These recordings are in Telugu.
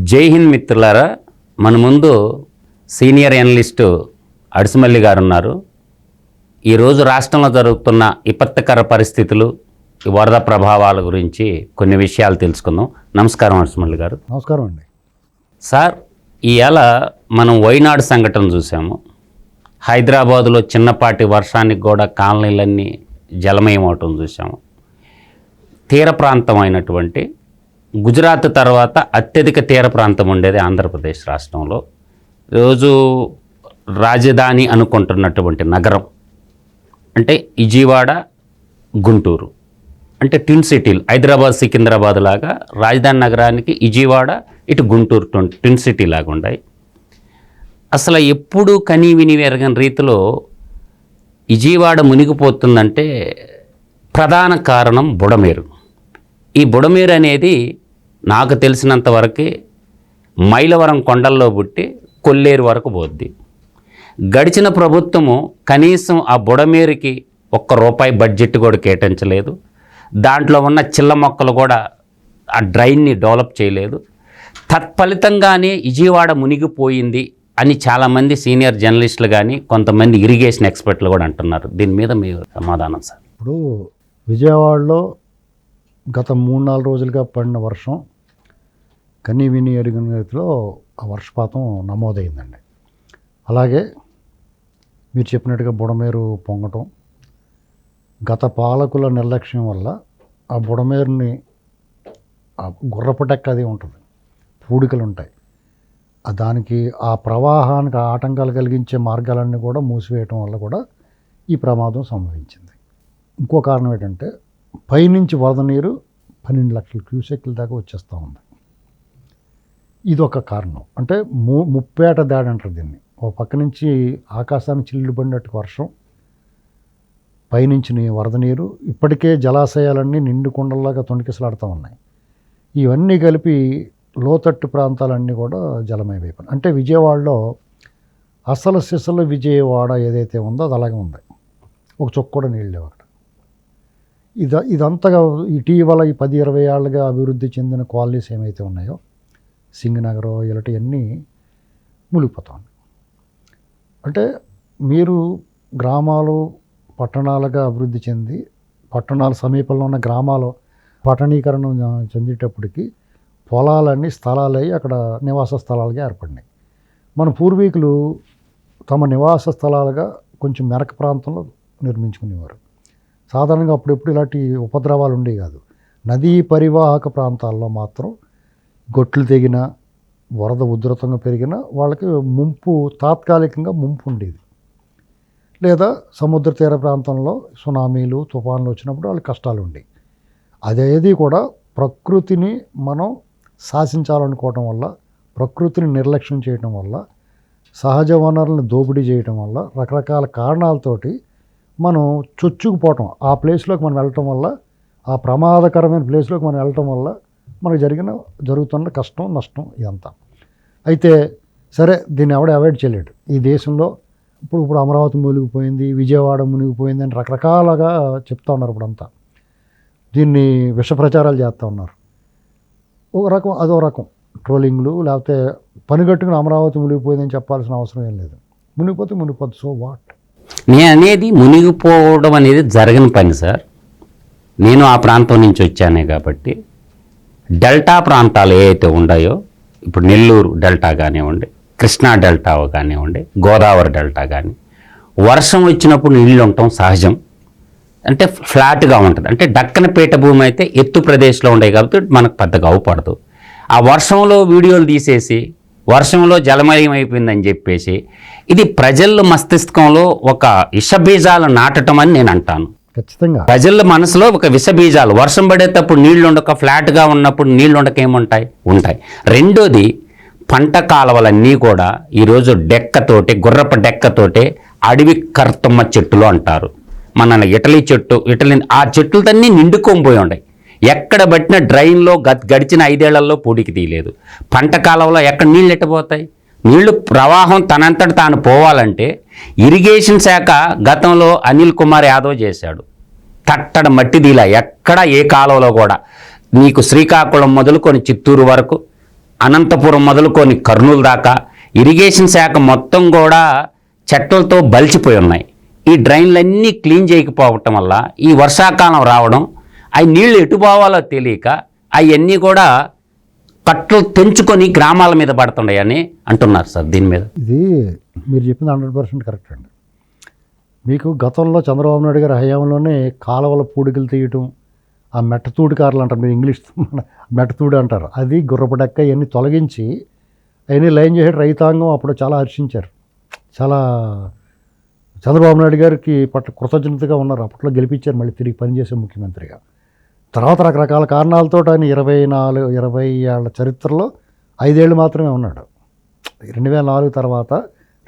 జై హింద్ మిత్రులారా మన ముందు సీనియర్ ఎనలిస్టు అడిసిమల్లి గారు ఉన్నారు ఈరోజు రాష్ట్రంలో జరుగుతున్న విపత్తికర పరిస్థితులు ఈ వరద ప్రభావాల గురించి కొన్ని విషయాలు తెలుసుకుందాం. నమస్కారం అడిసిమల్లి గారు. నమస్కారం అండి. సార్ ఇవాళ మనం వైనాడు సంఘటన చూసాము. హైదరాబాదులో చిన్నపాటి వర్షానికి కూడా కాలనీలన్నీ జలమయం అవటం చూసాము. తీర ప్రాంతం అయినటువంటి గుజరాత్ తర్వాత అత్యధిక తీర ప్రాంతం ఉండేది ఆంధ్రప్రదేశ్ రాష్ట్రంలో. రోజు రాజధాని అనుకుంటున్నటువంటి నగరం అంటే విజయవాడ గుంటూరు. అంటే ట్విన్ సిటీలు హైదరాబాద్ సికింద్రాబాద్ లాగా రాజధాని నగరానికి విజయవాడ ఇటు గుంటూరు ట్విన్- ట్విన్ సిటీ లాగా ఉన్నాయి అసలు ఎప్పుడు కనీ విని ఎరగని రీతిలో విజయవాడ మునిగిపోతుందంటే ప్రధాన కారణం బుడమేరు. ఈ బుడమేరు అనేది నాకు తెలిసినంత వరకు మైలవరం కొండల్లో పుట్టి కొల్లేరు వరకు పోద్ది. గడిచిన ప్రభుత్వము కనీసం ఆ బుడమేరుకి ఒక్క రూపాయి బడ్జెట్ కూడా కేటాయించలేదు. దాంట్లో ఉన్న చిల్ల మొక్కలు కూడా ఆ డ్రైన్ని డెవలప్ చేయలేదు. తత్ఫలితంగానే విజయవాడ మునిగిపోయింది అని చాలామంది సీనియర్ జర్నలిస్టులు కానీ కొంతమంది ఇరిగేషన్ ఎక్స్పర్ట్లు కూడా అంటున్నారు. దీని మీద మీ సమాధానం సార్. ఇప్పుడు విజయవాడలో గత మూడు నాలుగు రోజులుగా పడిన వర్షం కన్నీ విని అడిగిన రీతిలో ఆ వర్షపాతం నమోదైందండి. అలాగే మీరు చెప్పినట్టుగా బుడమేరు పొంగటం గత పాలకుల నిర్లక్ష్యం వల్ల ఆ బుడమేరుని ఆ గుర్రపటెక్క అది ఉంటుంది పూడికలు ఉంటాయి దానికి ఆ ప్రవాహానికి ఆటంకాలు కలిగించే మార్గాలన్నీ కూడా మూసివేయటం వల్ల కూడా ఈ ప్రమాదం సంభవించింది. ఇంకో కారణం ఏంటంటే పైనుంచి వరద నీరు పన్నెండు లక్షల క్యూసెక్ల దాకా వచ్చేస్తూ ఉంది. ఇది ఒక కారణం. అంటే ము ముప్పేట దాడి అంటారు దీన్ని. ఓ పక్క నుంచి ఆకాశాన్ని చిల్లు పడినట్టు వర్షం పైనుంచి వరద నీరు ఇప్పటికే జలాశయాలన్నీ నిండు కుండల్లాగా తొణికిసలాడుతూ ఉన్నాయి. ఇవన్నీ కలిపి లోతట్టు ప్రాంతాలన్నీ కూడా జలమైపోయినాయి అంటే విజయవాడలో అసలు సిసలు విజయవాడ ఏదైతే ఉందో అది అలాగే ఉంది. ఒక చుక్క కూడా నీళ్ళు లేవు ఇది ఇదంతగా ఇటీవల ఈ పది ఇరవై ఏళ్ళుగా అభివృద్ధి చెందిన కాలనీస్ ఏమైతే ఉన్నాయో సింగనగరం ఇలాంటివన్నీ మునిగిపోతా ఉన్నాయి అంటే మీరు గ్రామాలు పట్టణాలుగా అభివృద్ధి చెంది పట్టణాల సమీపంలో ఉన్న గ్రామాలు పట్టణీకరణ చెందేటప్పటికి పొలాలన్నీ స్థలాలయ్యి అక్కడ నివాస స్థలాలుగా ఏర్పడినాయి. మన పూర్వీకులు తమ నివాస స్థలాలుగా కొంచెం మెరక ప్రాంతంలో నిర్మించుకునేవారు. సాధారణంగా అప్పుడెప్పుడు ఇలాంటి ఉపద్రవాలు ఉండేవి కాదు. నదీ పరివాహక ప్రాంతాల్లో మాత్రం గొట్లు తెగిన వరద ఉధృతంగా పెరిగిన వాళ్ళకి ముంపు తాత్కాలికంగా ముంపు ఉండేది. లేదా సముద్ర తీర ప్రాంతంలో సునామీలు తుఫాన్లు వచ్చినప్పుడు వాళ్ళకి కష్టాలు ఉండేవి. అదేది కూడా ప్రకృతిని మనం శాసించాలనుకోవటం వల్ల ప్రకృతిని నిర్లక్ష్యం చేయటం వల్ల సహజ వనరులను దోపిడీ చేయటం వల్ల రకరకాల కారణాలతోటి మనం చొచ్చుకుపోవటం ఆ ప్లేస్లోకి మనం వెళ్ళటం వల్ల ఆ ప్రమాదకరమైన ప్లేస్లోకి మనం వెళ్ళటం వల్ల మనకు జరిగిన జరుగుతున్న కష్టం నష్టం ఇదంతా. అయితే సరే దీన్ని ఎవడ అవాయిడ్ చేయలేడు. ఈ దేశంలో ఇప్పుడు ఇప్పుడు అమరావతి మునిగిపోయింది విజయవాడ మునిగిపోయింది అని రకరకాలుగా చెప్తా ఉన్నారు ఇప్పుడంతా. దీన్ని విష ప్రచారాలు చేస్తూ ఉన్నారు. ఒక రకం అదో రకం. ట్రోలింగ్లు లేకపోతే పనిగట్టుకుని అమరావతి మునిగిపోయిందని చెప్పాల్సిన అవసరం ఏం లేదు. మునిగిపోతే మునిగిపోద్దు. So what? నేను అనేది మునిగిపోవడం అనేది జరగని పని సార్. నేను ఆ ప్రాంతం నుంచి వచ్చానే కాబట్టి. డెల్టా ప్రాంతాలు ఏవైతే ఉన్నాయో ఇప్పుడు నెల్లూరు డెల్టా కానివ్వండి కృష్ణా డెల్టా కానివ్వండి గోదావరి డెల్టా కానీ వర్షం వచ్చినప్పుడు నీళ్ళు ఉండటం సహజం. అంటే ఫ్లాట్గా ఉంటుంది. అంటే డక్కన పీట భూమి అయితే ఎత్తు ప్రదేశ్లో ఉండే కాబట్టి మనకు పెద్దగా అవపడదు ఆ వర్షంలో వీడియోలు తీసేసి వర్షంలో జలమయం అయిపోయిందని చెప్పేసి ఇది ప్రజల మస్తిష్కంలో ఒక విషబీజాలు నాటటం అని నేను అంటాను. ఖచ్చితంగా. ప్రజల మనసులో ఒక విషబీజాలు వర్షం పడేటప్పుడు నీళ్ళు ఉండక ఫ్లాట్గా ఉన్నప్పుడు నీళ్ళు ఉండక ఏముంటాయి? ఉంటాయి. రెండోది పంట కాలువలన్నీ కూడా ఈరోజు డెక్కతోటి గుర్రపు డెక్కతోటి అడవి కర్తమ్మ చెట్టులు అంటారు. మన ఇటలీ చెట్టు ఇటలీ ఆ చెట్లతన్నీ నిండుకొని ఉన్నాయి ఎక్కడ పట్టిన డ్రైన్లో గ- గడిచిన ఐదేళ్ళలో పూడికి తీయలేదు. పంట కాలంలో ఎక్కడ నీళ్ళు ఎట్టబోతాయి? నీళ్ళు ప్రవాహం తనంతట తాను పోవాలంటే ఇరిగేషన్ శాఖ గతంలో అనిల్ కుమార్ యాదవ్ చేశాడు. తట్టడ మట్టి దీలా ఎక్కడ ఏ కాలంలో కూడా. నీకు శ్రీకాకుళం మొదలుకొని చిత్తూరు వరకు అనంతపురం మొదలుకొని కర్నూలు దాకా ఇరిగేషన్ శాఖ మొత్తం కూడా చెట్లతో బలిచిపోయి ఉన్నాయి. ఈ డ్రైన్లన్నీ క్లీన్ చేయకపోవటం వల్ల ఈ వర్షాకాలం రావడం అవి నీళ్ళు ఎటు పోవాలో తెలియక అవన్నీ కూడా కట్లు తెంచుకొని గ్రామాల మీద పడుతున్నాయని అంటున్నారు సార్ దీని మీద. ఇది మీరు చెప్పింది హండ్రెడ్ పర్సెంట్ కరెక్ట్ అండి. మీకు గతంలో చంద్రబాబు నాయుడు గారి హయాంలోనే కాలువల పూడికలు తీయటం ఆ మెట్టతూడి కార్లు అంటారు మీరు ఇంగ్లీష్ మెట్టతూడి అంటారు. అది గుర్రపడక్క ఇవన్నీ తొలగించి అవన్నీ లైన్ చేసే రైతాంగం అప్పుడు చాలా హర్షించారు. చాలా చంద్రబాబు నాయుడు గారికి పట్ల కృతజ్ఞతగా ఉన్నారు. అప్పట్లో గెలిపించారు మళ్ళీ తిరిగి పనిచేసే ముఖ్యమంత్రిగా. తర్వాత రకరకాల కారణాలతో ఆయన ఇరవై నాలుగు ఇరవై ఏళ్ళ చరిత్రలో ఐదేళ్ళు మాత్రమే ఉన్నాడు. రెండు వేల నాలుగు తర్వాత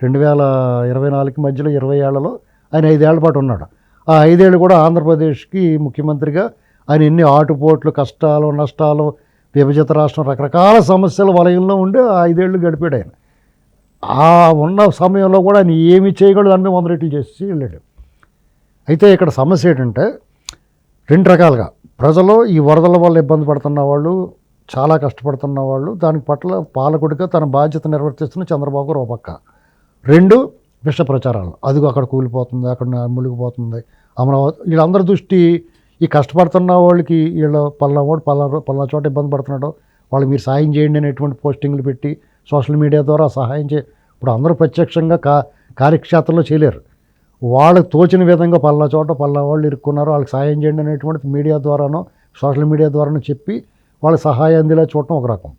రెండు వేల ఇరవై నాలుగు మధ్యలో ఇరవై ఏళ్ళలో ఆయన ఐదేళ్ళ పాటు ఉన్నాడు. ఆ ఐదేళ్ళు కూడా ఆంధ్రప్రదేశ్కి ముఖ్యమంత్రిగా ఆయన ఎన్ని ఆటుపోట్లు కష్టాలు నష్టాలు విభజిత రాష్ట్రం రకరకాల సమస్యల వలయంలో ఉండి ఆ ఐదేళ్ళు గడిపాడు ఆయన. ఆ ఉన్న సమయంలో కూడా ఆయన ఏమి చేయగలడు దాన్ని వంద రెట్లు చేసి వెళ్ళాడు. అయితే ఇక్కడ సమస్య ఏంటంటే రెండు రకాలుగా. ప్రజలు ఈ వరదల వల్ల ఇబ్బంది పడుతున్న వాళ్ళు చాలా కష్టపడుతున్న వాళ్ళు దాని పట్ల పాలకుడిగా తన బాధ్యత నిర్వర్తిస్తున్న చంద్రబాబు రూపక్క రెండు విష ప్రచారాలు. అదిగో అక్కడ కూలిపోతుంది అక్కడ మునిగిపోతుంది. అమరావతి వీళ్ళందరి దృష్టి ఈ కష్టపడుతున్న వాళ్ళకి వీళ్ళ పలానా వాడు పల్లా చోట ఇబ్బంది పడుతున్నాడు. వాళ్ళు మీరు సాయం చేయండి అనేటువంటి పోస్టింగ్లు పెట్టి సోషల్ మీడియా ద్వారా సహాయం చే ఇప్పుడు అందరూ ప్రత్యక్షంగా కా కార్యక్షేత్రంలో చేయలేరు వాళ్ళకి తోచిన విధంగా పలానా చోట పలానా వాళ్ళు ఇరుక్కున్నారు వాళ్ళకి సహాయం చేయండి అనేటువంటిది మీడియా ద్వారానో సోషల్ మీడియా ద్వారానో చెప్పి వాళ్ళకి సహాయం అందేలా చూడటం ఒక రకం.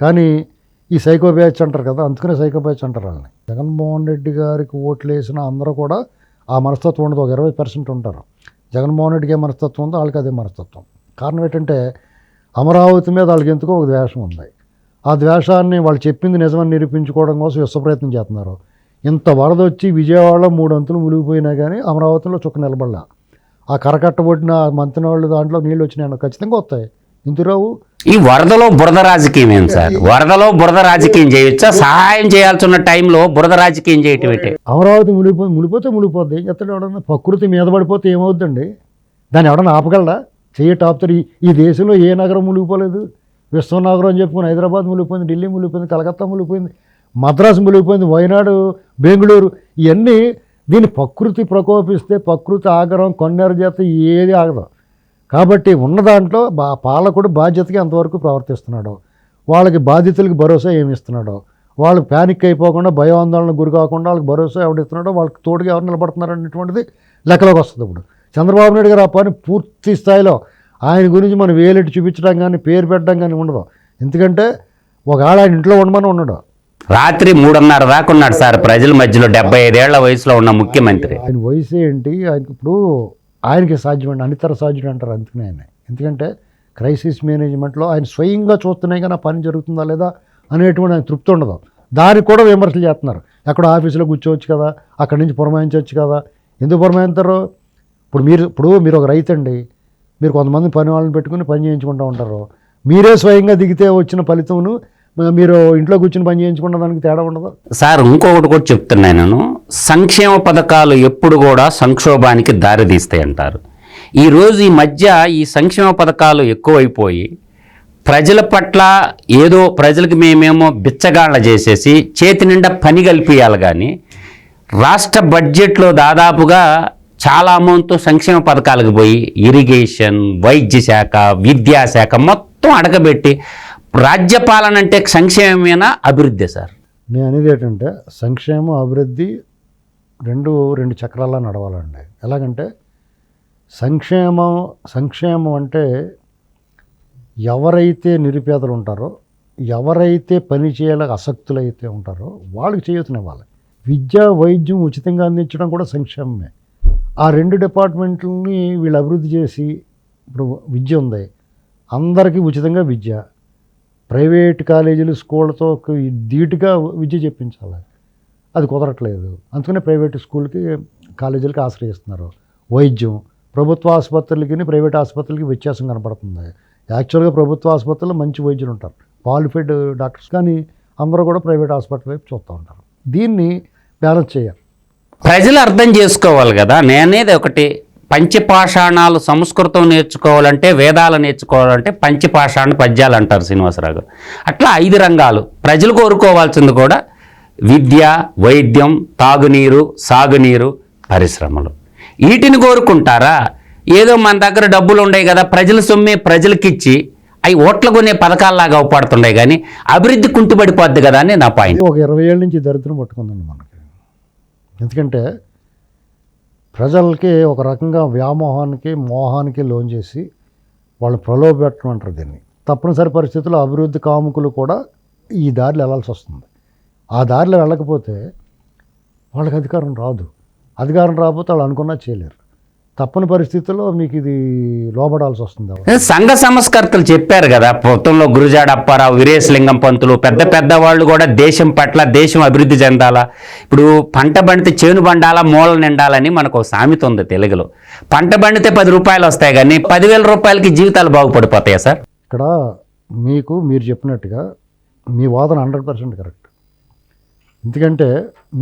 కానీ ఈ సైకో బ్యాచ్ అంటారు కదా అందుకనే సైకో బ్యాచ్ అంటారు వాళ్ళని. జగన్మోహన్ రెడ్డి గారికి ఓట్లు వేసిన అందరూ కూడా ఆ మనస్తత్వం ఉండదు ఒక ఇరవై పర్సెంట్ ఉంటారు. జగన్మోహన్ రెడ్డికి ఏ మనస్తత్వం ఉందో వాళ్ళకి అదే మనస్తత్వం. కారణం ఏంటంటే అమరావతి మీద వాళ్ళకి ఎందుకో ఒక ద్వేషం ఉంది. ఆ ద్వేషాన్ని వాళ్ళు చెప్పింది నిజమని నిరూపించుకోవడం కోసం విశ్వ ప్రయత్నం చేస్తున్నారు. ఇంత వరద వచ్చి విజయవాడలో మూడు అంతులు మునిగిపోయినా కానీ అమరావతిలో చుక్క నిలబడలా. ఆ కరకట్టబడిన మంతిన వాళ్ళు దాంట్లో నీళ్ళు వచ్చినాయి ఖచ్చితంగా వస్తాయి. ఇందురావు ఈ వరదలో బురద రాజకీయం ఏం సార్? వరదలో బురద రాజకీయం చేయొచ్చా? సహాయం చేయాల్సిన టైంలో బురద రాజకీయం చేయటం ఏంటి? అమరావతి మునిగిపో మునిగిపోతే మునిగిపోద్ది. ఏం చెప్తాడు ఎవడన్నా ప్రకృతి మీద పడిపోతే ఏమవుద్దండి? దాన్ని ఎవడన్నా ఆపగలడా? చెయ్యి టాపుతారు ఈ ఈ దేశంలో ఏ నగరం మునిగిపోలేదు? విశ్వనగరం అని చెప్పుకుని హైదరాబాద్ మునిగిపోయింది ఢిల్లీ మునిగిపోయింది కలకత్తా మునిగిపోయింది. మద్రాసు మునిగిపోయింది వైనాడు బెంగళూరు ఇవన్నీ దీన్ని ప్రకృతి ప్రకోపిస్తే ప్రకృతి ఆగరం కొన్నేరు చేత ఏది ఆగదు. కాబట్టి ఉన్న దాంట్లో బా పాలకుడు బాధ్యతగా ఎంతవరకు ప్రవర్తిస్తున్నాడు. వాళ్ళకి బాధితులకి భరోసా ఏమి ఇస్తున్నాడో వాళ్ళు ప్యానిక్ అయిపోకుండా భయాందోళన గురి కాకుండా వాళ్ళకి భరోసా ఎవడిస్తున్నాడో వాళ్ళకి తోడుగా ఎవరు నిలబడుతున్నారు అనేటువంటిది లెక్కలోకి వస్తుంది ఇప్పుడు. చంద్రబాబు నాయుడు గారు ఆ పని పూర్తి స్థాయిలో ఆయన గురించి మనం వేలెట్టి చూపించడం కానీ పేరు పెట్టడం కానీ ఉండదు. ఎందుకంటే ఒకవేళ ఆయన ఇంట్లో ఉండమని ఉన్నాడు. రాత్రి మూడున్నర దాకా ఉన్నాడు సార్ ప్రజల మధ్యలో డెబ్బై ఐదేళ్ళ వయసులో ఉన్న ముఖ్యమంత్రి. ఆయన వయసు ఏంటి? ఆయనకి ఇప్పుడు ఆయనకి సాధ్యమండి అనితర సాధ్యుడు అంటారు అందుకనే ఆయన. ఎందుకంటే క్రైసిస్ మేనేజ్మెంట్లో ఆయన స్వయంగా చూస్తున్నాయి కానీ ఆ పని జరుగుతుందా లేదా అనేటువంటి ఆయన తృప్తి ఉండదు. దానికి కూడా విమర్శలు చేస్తున్నారు. ఎక్కడ ఆఫీసులో కూర్చోవచ్చు కదా అక్కడి నుంచి పురమాయించవచ్చు కదా. ఎందుకు పురమాయిస్తారు ఇప్పుడు మీరు ఇప్పుడు మీరు ఒక రైతు అండి మీరు కొంతమంది పని వాళ్ళని పెట్టుకుని పని చేయించుకుంటూ ఉంటారు. మీరే స్వయంగా దిగితే వచ్చిన ఫలితమును మీరు ఇంట్లో కూర్చుని పని చేయించుకున్న దానికి తేడా ఉండదు? సార్ ఇంకొకటి కూడా చెప్తున్నాను సంక్షేమ పథకాలు ఎప్పుడు కూడా సంక్షోభానికి దారితీస్తాయి అంటారు. ఈరోజు ఈ మధ్య ఈ సంక్షేమ పథకాలు ఎక్కువైపోయి ప్రజల పట్ల ఏదో ప్రజలకు మేమేమో బిచ్చగాళ్ళ చేసేసి చేతి నిండా పని కల్పించాలి కానీ రాష్ట్ర బడ్జెట్లో దాదాపుగా చాలా అమౌంట్ సంక్షేమ పథకాలకు పోయి ఇరిగేషన్ వైద్య శాఖ విద్యాశాఖ మొత్తం అడగబెట్టి రాజ్యపాలన అంటే సంక్షేమమేనా అభివృద్ధి సార్? నేను అనేది ఏంటంటే సంక్షేమం అభివృద్ధి రెండు రెండు చక్రాల్లో నడవాలండి. ఎలాగంటే సంక్షేమం సంక్షేమం అంటే ఎవరైతే నిరుపేదలు ఉంటారో ఎవరైతే పని చేయాల ఆసక్తులు అయితే ఉంటారో వాళ్ళకి చేయొచ్చునివ్వాలి విద్య వైద్యం ఉచితంగా అందించడం కూడా సంక్షేమమే. ఆ రెండు డిపార్ట్మెంట్లని వీళ్ళు అభివృద్ధి చేసి ఇప్పుడు విద్య ఉంది. అందరికీ ఉచితంగా విద్య. ప్రైవేట్ కాలేజీలు స్కూళ్ళతో ధీటుగా విద్య చెప్పించాలి. అది కుదరట్లేదు. అందుకనే ప్రైవేట్ స్కూల్కి కాలేజీలకి ఆశ్రయిస్తున్నారు. వైద్యం ప్రభుత్వ ఆసుపత్రులకి ప్రైవేట్ ఆసుపత్రులకి వ్యత్యాసం కనపడుతుంది. యాక్చువల్గా ప్రభుత్వ ఆసుపత్రుల్లో మంచి వైద్యులు ఉంటారు. క్వాలిఫైడ్ డాక్టర్స్ కానీ అందరూ కూడా ప్రైవేట్ హాస్పిటల్ వైపు చూస్తూ ఉంటారు. దీన్ని బ్యాలెన్స్ చేయాలి. ప్రజలు అర్థం చేసుకోవాలి కదా. నేనేది ఒకటి పంచపాషాణాలు సంస్కృతం నేర్చుకోవాలంటే వేదాలు నేర్చుకోవాలంటే పంచపాషాణ పద్యాలు అంటారు శ్రీనివాసరావు గారు. అట్లా ఐదు రంగాలు. ప్రజలు కోరుకోవాల్సింది కూడా విద్య వైద్యం తాగునీరు సాగునీరు పరిశ్రమలు. వీటిని కోరుకుంటారా? ఏదో మన దగ్గర డబ్బులు ఉండే కదా ప్రజల సొమ్మే ప్రజలకిచ్చి అవి ఓట్ల కొనే పథకాల్లాగా అవపడుతున్నాయి కానీ అభివృద్ధి కుంటుపడిపోద్ది కదా అని నా పాయింట్ ఒక ఇరవై ఏళ్ళ నుంచి దరిద్రం పట్టుకుందండి మనకి. ఎందుకంటే ప్రజలకి ఒక రకంగా వ్యామోహానికి మోహానికి లోన్ చేసి వాళ్ళు ప్రలోభపెట్టడం అంటారు దీన్ని. తప్పనిసరి పరిస్థితుల్లో అభివృద్ధి కాముకులు కూడా ఈ దారిలో వెళ్ళాల్సి వస్తుంది. ఆ దారిలో వెళ్ళకపోతే వాళ్ళకి అధికారం రాదు. అధికారం రాకపోతే వాళ్ళు అనుకున్నా చేయలేరు. తప్పని పరిస్థితుల్లో మీకు ఇది లోబడాల్సి వస్తుంది సంఘ సంస్కర్తలు చెప్పారు కదా మొత్తంలో గురుజాడ అప్పారావు వీరేశలింగం పంతులు పెద్ద పెద్ద వాళ్ళు కూడా దేశం పట్ల దేశం అభివృద్ధి చెందాలా? ఇప్పుడు పంట పండితే చేను బండాలా మూల నిండాలని మనకు ఒక సామెత ఉంది తెలుగులో. పంట పండితే పది రూపాయలు వస్తాయి కానీ పదివేల రూపాయలకి జీవితాలు బాగుపడిపోతాయా సార్? ఇక్కడ మీకు మీరు చెప్పినట్టుగా మీ వాదన హండ్రెడ్ పర్సెంట్ కరెక్ట్. ఎందుకంటే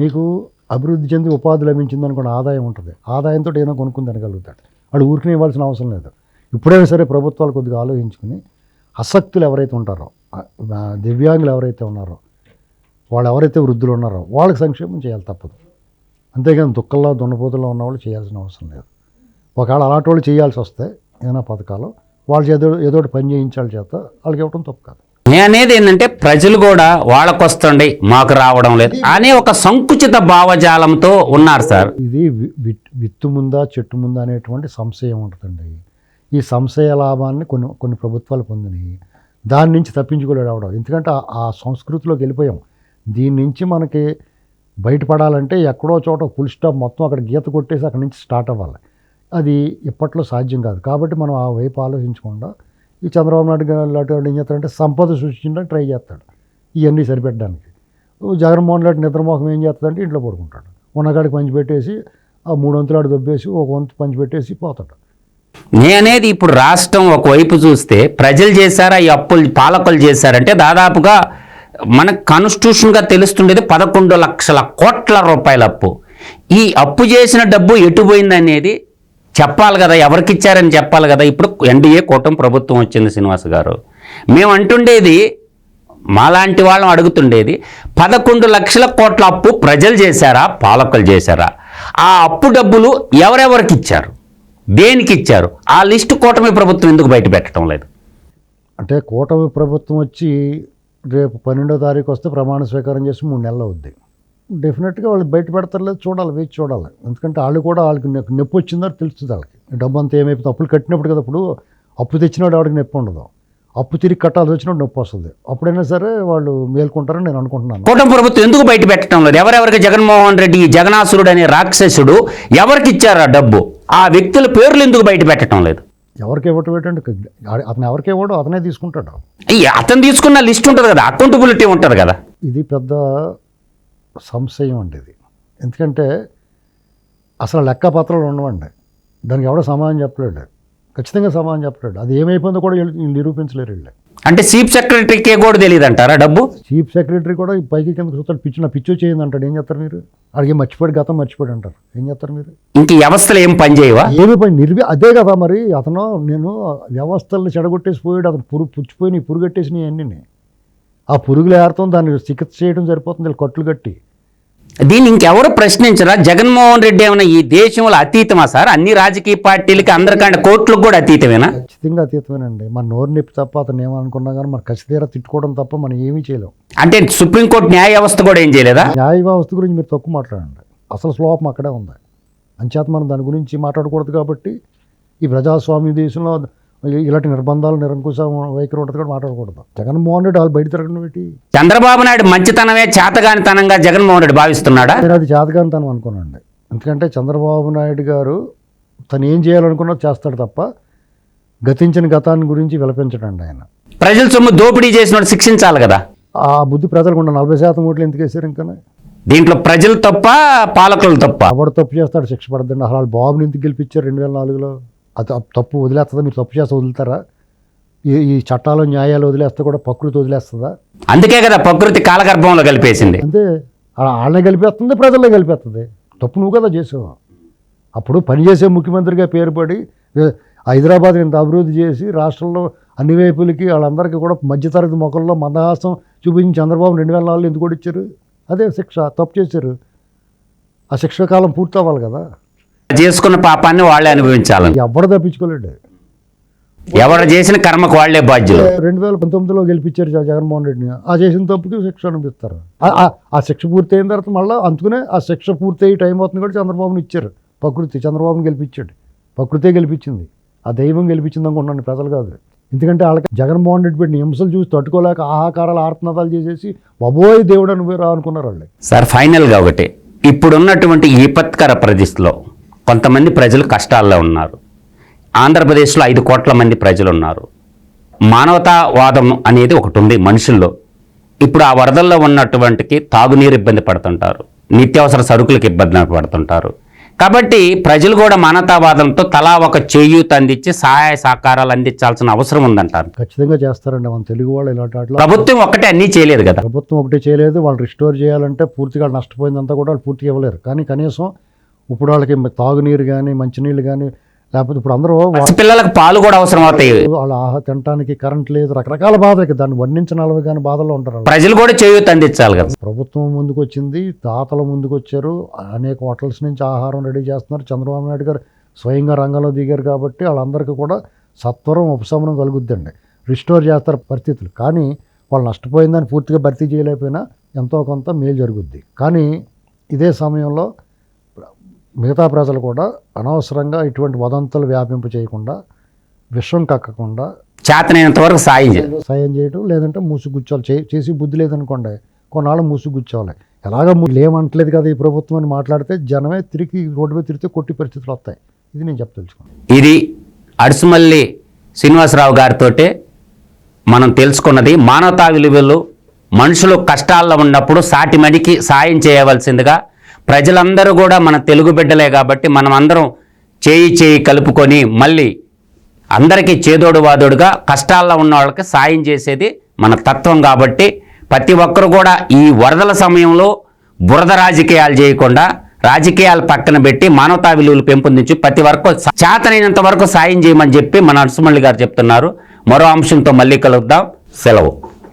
మీకు అభివృద్ధి చెంది ఉపాధి లభించింది అనుకున్న ఆదాయం ఉంటుంది. ఆదాయంతో ఏదైనా కొనుక్కుని తినగలుగుతాడు. వాడు ఊరికి ఇవ్వాల్సిన అవసరం లేదు. ఇప్పుడైనా సరే ప్రభుత్వాలు కొద్దిగా ఆలోచించుకుని అసక్తులు ఎవరైతే ఉంటారో దివ్యాంగులు ఎవరైతే ఉన్నారో వాళ్ళు ఎవరైతే వృద్ధులు ఉన్నారో వాళ్ళకి సంక్షేమం చేయాలి తప్పదు. అంతేగాని దుఃఖంలో దున్నపోతుల్లో ఉన్న వాళ్ళు చేయాల్సిన అవసరం లేదు. ఒకవేళ అలాంటి వాళ్ళు చేయాల్సి వస్తే ఏదైనా పథకాలు వాళ్ళు ఏదో ఏదో పని చేయించాలి చేత వాళ్ళకి ఇవ్వడం తప్పు కాదు. అనేది ఏంటంటే ప్రజలు కూడా వాళ్ళకొస్తుండే మాకు రావడం లేదు అనే ఒక సంకుచిత భావజాలంతో ఉన్నారు సార్. ఇది వి- విత్- విత్తు ముందా చెట్టు ముందా అనేటువంటి సంశయం ఉంటుందండి. ఈ సంశయ లాభాన్ని కొన్ని కొన్ని ప్రభుత్వాలు పొందినాయి. దాని నుంచి తప్పించుకోలేడు అవడం ఎందుకంటే ఆ- ఆ సంస్కృతిలోకి వెళ్ళిపోయాం. దీని నుంచి మనకి బయటపడాలంటే ఎక్కడో చోట ఫుల్ స్టాప్ మొత్తం అక్కడ గీత కొట్టేసి అక్కడి నుంచి స్టార్ట్ అవ్వాలి. అది ఇప్పట్లో సాధ్యం కాదు. కాబట్టి మనం ఆ వైపు ఆలోచించకుండా ఈ చంద్రబాబు నాయుడు గారు లాంటి ఏం చేస్తాడంటే సంపద సృష్టించడానికి ట్రై చేస్తాడు. ఇవన్నీ సరిపెట్టడానికి. జగన్మోహన్ రెడ్డి నిద్రమోహం ఏం చేస్తాడంటే ఇంట్లో పడుకుంటాడు. ఉన్నగాడికి పంచిపెట్టేసి ఆ మూడు వంతులాడు దొబ్బేసి ఒక వంతు పంచిపెట్టేసి పోతాడు. నేనేది ఇప్పుడు రాష్ట్రం ఒకవైపు చూస్తే ప్రజలు చేశారా ఈ అప్పులు పాలకులు చేశారంటే దాదాపుగా మనకు కాన్స్టిట్యూషన్గా తెలుస్తుండేది పదకొండు లక్షల కోట్ల రూపాయల అప్పు. ఈ అప్పు చేసిన డబ్బు ఎటు పోయిందనేది చెప్పాలి కదా ఎవరికి ఇచ్చారని చెప్పాలి కదా. ఇప్పుడు ఎన్డీఏ కూటమి ప్రభుత్వం వచ్చింది శ్రీనివాస్ గారు. మేము అంటుండేది మాలాంటి వాళ్ళం అడుగుతుండేది పదకొండు లక్షల కోట్ల అప్పు ప్రజలు చేశారా పాలకులు చేశారా? ఆ అప్పు డబ్బులు ఎవరెవరికి ఇచ్చారు దేనికి ఇచ్చారు ఆ లిస్టు కూటమి ప్రభుత్వం ఎందుకు బయట పెట్టడం లేదు? అంటే కూటమి ప్రభుత్వం వచ్చి రేపు పన్నెండో తారీఖు వస్తే ప్రమాణ స్వీకారం చేసి మూడు నెలలు అవుద్ది. డెఫినెట్గా వాళ్ళు బయట పెడతారు లేదు చూడాలి వేచి చూడాలి. ఎందుకంటే వాళ్ళు కూడా వాళ్ళకి నొప్పి వచ్చిందో తెలుస్తుంది వాళ్ళకి. డబ్బు అంతా ఏమైపోతుంది అప్పులు కట్టినప్పుడు కదా ఇప్పుడు అప్పు తెచ్చినప్పుడు వాడికి నొప్పి ఉండదు. అప్పు తిరిగి కట్టాల్సి వచ్చినప్పుడు నొప్పి వస్తుంది. అప్పుడైనా సరే వాళ్ళు మేల్కొంటారని నేను అనుకుంటున్నాను. కూటమి ప్రభుత్వం ఎందుకు బయట పెట్టడం లేదు? ఎవరెవరికి జగన్మోహన్ రెడ్డి జగనాసురుడు అనే రాక్షసుడు ఎవరికి ఇచ్చారు ఆ డబ్బు? ఆ వ్యక్తుల పేర్లు ఎందుకు బయట పెట్టడం లేదు? ఎవరికి ఇవ్వటం ఏంటంటే అతను ఎవరికి ఇవ్వడు అతనే తీసుకుంటాడు. అతను తీసుకున్న లిస్ట్ ఉంటుంది కదా అకౌంటబిలిటీ ఉంటుంది కదా. ఇది పెద్ద సంశయం అండి ఇది. ఎందుకంటే అసలు లెక్క పత్రాలు ఉండవండి. దానికి ఎవడో సమాధానం చెప్పలేడు. ఖచ్చితంగా సమాధానం చెప్పలేడు. అది ఏమైపోయిందో కూడా నిరూపించలేరు వీళ్ళు. అంటే చీఫ్ సెక్రటరీకే కూడా తెలియదు అంటారా డబ్బు? చీఫ్ సెక్రటరీ కూడా ఈ పైకి కిందకి చూస్తాడు పిచ్చి నా పిచ్చో చేయింది అంటాడు. ఏం చేస్తారు మీరు? అడిగి మర్చిపోయి గతం మర్చిపోయి అంటారు. ఏం చేస్తారు మీరు? ఇంక వ్యవస్థలు ఏం పనిచేయవా ఏమి పని? నిర్వి అదే కదా మరి. అతను నేను వ్యవస్థలను చెడగొట్టేసి పోయాడు. అతను పురుగు పుచ్చిపోయి పురుగట్టేసినాయి అన్నీ ఆ పురుగులు ఏరుతాం దాన్ని చికిత్స చేయడం సరిపోతుంది వీళ్ళు కట్లు కట్టి. దీన్ని ఇంకెవరు ప్రశ్నించరా? జగన్మోహన్ రెడ్డి ఏమైనా ఈ దేశంలో అతీతమా సార్? అన్ని రాజకీయ పార్టీలకి అందరికంటే కోర్టులకు కూడా అతీతమేనా? ఖచ్చితంగా అతీతమేనండి. మన నోరు నొప్పి తప్ప అతను ఏమనుకున్నా కానీ మన ఖచ్చితంగా తిట్టుకోవడం తప్ప మనం ఏమీ చేయలేం. అంటే సుప్రీంకోర్టు న్యాయ వ్యవస్థ కూడా ఏం చేయలేదా? న్యాయ వ్యవస్థ గురించి మీరు తక్కువ మాట్లాడండి. అసలు శ్లోపం అక్కడే ఉంది. అంచేత మనం దాని గురించి మాట్లాడకూడదు కాబట్టి ఈ ప్రజాస్వామ్య దేశంలో ఇలాంటి నిర్బంధాలు నిరంకుశ వైఖరి ఉంటుంది కూడా మాట్లాడకూడదు. జగన్మోహన్ రెడ్డి వాళ్ళు బయట తిరగడం పెట్టి చంద్రబాబు నాయుడు మంచితనమే చేతగానితనంగా జగన్మోహన్ రెడ్డి భావిస్తున్నాడా? నేను అది చేతగానితనం అనుకున్నాండి ఎందుకంటే చంద్రబాబు నాయుడు గారు తను ఏం చేయాలనుకున్నది చేస్తాడు తప్ప గతించిన గతాన్ని గురించి విలపించడండి ఆయన. ప్రజల సొమ్ము దోపిడీ చేసినోడు శిక్షించాలి కదా. ఆ బుద్ధి ప్రజలకు ఉన్న నలభై శాతం ఓట్లు ఎందుకు వేసారు ఇంకా దీంట్లో ప్రజలు తప్ప పాలకులు తప్ప. ఎవడు తప్పు చేస్తాడు శిక్ష పడద్దండి. అసలు బాబుని ఎందుకు గెలిపించారు రెండు వేల నాలుగులో? తప్పు వదిలేస్తుందా? మీరు తప్పు చేస్తే వదులుతారా? ఈ ఈ చట్టాలు న్యాయాలు వదిలేస్తే కూడా ప్రకృతి వదిలేస్తుందా? అందుకే కదా ప్రకృతి కాలగర్భంలో కలిపేసింది. అంతే ఆ- వాళ్ళనే గెలిపేస్తుంది ప్రజలనే గెలిపేస్తుంది తప్పు నువ్వు కదా చేసావు. అప్పుడు పనిచేసే ముఖ్యమంత్రిగా పేరుపడి హైదరాబాద్ ఇంత అభివృద్ధి చేసి రాష్ట్రంలో అన్ని వైపులకి వాళ్ళందరికీ కూడా మధ్యతరగతి మొక్కల్లో మందహాసం చూపించి చంద్రబాబు రెండు వేల నాలుగులో ఎందుకు కూడా ఇచ్చారు అదే శిక్ష తప్పు చేశారు. ఆ శిక్ష కాలం పూర్తి అవ్వాలి కదా. చేసుకున్న పాపాన్ని వాళ్ళే అనుభవించాలని ఎవ్వడు తప్పించుకోలేడు. ఎవరు చేసిన కర్మకు వాళ్ళే బాధ్యులు. రెండు వేల పంతొమ్మిదిలో గెలిపించారు జగన్మోహన్ రెడ్డిని. ఆ చేసిన తప్పుకి శిక్ష అనిపిస్తారు ఆ- శిక్ష పూర్తి అయిన తర్వాత మళ్ళీ అందుకునే ఆ శిక్ష పూర్తి అయ్యి టైం అవుతుంది కూడా చంద్రబాబుని ఇచ్చారు. ప్రకృతి చంద్రబాబుని గెలిపించాడు. ప్రకృతే గెలిపించింది. ఆ దైవం గెలిపించింది అనుకుంటున్నాను ప్రజలు కాదు. ఎందుకంటే వాళ్ళకి జగన్మోహన్ రెడ్డి పెట్టిన హింసలు చూసి తట్టుకోలేక ఆహాకారాలు ఆర్తనాదాలు చేసేసి బాబోయ్ దేవుడు అని అనుకున్నారు వాళ్ళు. సార్ ఫైనల్గా ఒకటి. ఇప్పుడున్నటువంటి ఈ విపత్కర పరిస్థితిలో కొంతమంది ప్రజలు కష్టాల్లో ఉన్నారు. ఆంధ్రప్రదేశ్లో ఐదు కోట్ల మంది ప్రజలు ఉన్నారు మానవతావాదం అనేది ఒకటి ఉంది మనుషుల్లో. ఇప్పుడు ఆ వరదల్లో ఉన్నటువంటికి తాగునీరు ఇబ్బంది పడుతుంటారు. నిత్యావసర సరుకులకు ఇబ్బంది పడుతుంటారు. కాబట్టి ప్రజలు కూడా మానవతావాదంతో తలా ఒక చేయూత అందించి సహాయ సహకారాలు అందించాల్సిన అవసరం ఉందంటారు. ఖచ్చితంగా చేస్తారండి. మన తెలుగు వాళ్ళు ఇలాంటి వాటిలో ప్రభుత్వం ఒక్కటే అన్నీ చేయలేదు కదా. ప్రభుత్వం ఒకటి చేయలేదు. వాళ్ళు రిస్టోర్ చేయాలంటే పూర్తిగా నష్టపోయిందంతా కూడా వాళ్ళు పూర్తిగా ఇవ్వలేరు. కానీ కనీసం ఇప్పుడు వాళ్ళకి తాగునీరు కానీ మంచినీళ్ళు కానీ లేకపోతే ఇప్పుడు అందరూ పిల్లలకు పాలు కూడా అవసరం అవుతాయి. వాళ్ళ ఆహా తినడానికి కరెంట్ లేదు రకరకాల బాధలకి దాన్ని వర్ణించనాలవి కానీ బాధల్లో ఉంటారు. ప్రజలు కూడా చేయూత అందించాలి కదా. ప్రభుత్వం ముందుకు వచ్చింది తాతల ముందుకు వచ్చారు అనేక హోటల్స్ నుంచి ఆహారం రెడీ చేస్తున్నారు. చంద్రబాబు నాయుడు గారు స్వయంగా రంగంలో దిగారు కాబట్టి వాళ్ళందరికీ కూడా సత్వరం ఉపశమనం కలుగుద్దండి. రిస్టోర్ చేస్తారు పరిస్థితులు. కానీ వాళ్ళు నష్టపోయిందని పూర్తిగా భర్తీ చేయలేకపోయినా ఎంతో కొంత మేలు జరుగుద్ది. కానీ ఇదే సమయంలో మిగతా ప్రజలు కూడా అనవసరంగా ఇటువంటి వదంతులు వ్యాపింపు చేయకుండా విషం కక్కకుండా చేతనైనంత వరకు సాయం చేయాలి. సాయం చేయడం లేదంటే మూసుగుచ్చాలి చేసి బుద్ధి లేదనుకోండి కొన్నాళ్ళు మూసుగుచ్చాలి ఎలాగ ఏమంటలేదు కదా ఈ ప్రభుత్వం అని మాట్లాడితే జనమే తిరిగి రోడ్డు మీద తిరిగితే కొట్టి పరిస్థితులు వస్తాయి. ఇది నేను చెప్పదలుచుకున్నాను ఇది అడుసుమల్లి శ్రీనివాసరావు గారితో మనం తెలుసుకున్నది. మానవతా విలువలు మనుషులు కష్టాల్లో ఉన్నప్పుడు సాటి మడికి సాయం చేయవలసిందిగా ప్రజలందరూ కూడా మన తెలుగు బిడ్డలే కాబట్టి మనం అందరం చేయి చేయి కలుపుకొని మళ్ళీ అందరికీ చేదోడు వాదోడుగా కష్టాల్లో ఉన్న వాళ్ళకి సాయం చేసేది మన తత్వం కాబట్టి ప్రతి ఒక్కరు కూడా ఈ వరదల సమయంలో బురద రాజకీయాలు చేయకుండా రాజకీయాలు పక్కన పెట్టి మానవతా విలువలు పెంపొందించి ప్రతి వరకు చేతనైనంత వరకు సాయం చేయమని చెప్పి మన నరసింహల్లి గారు చెప్తున్నారు. మరో అంశంతో మళ్ళీ కలుద్దాం. సెలవు.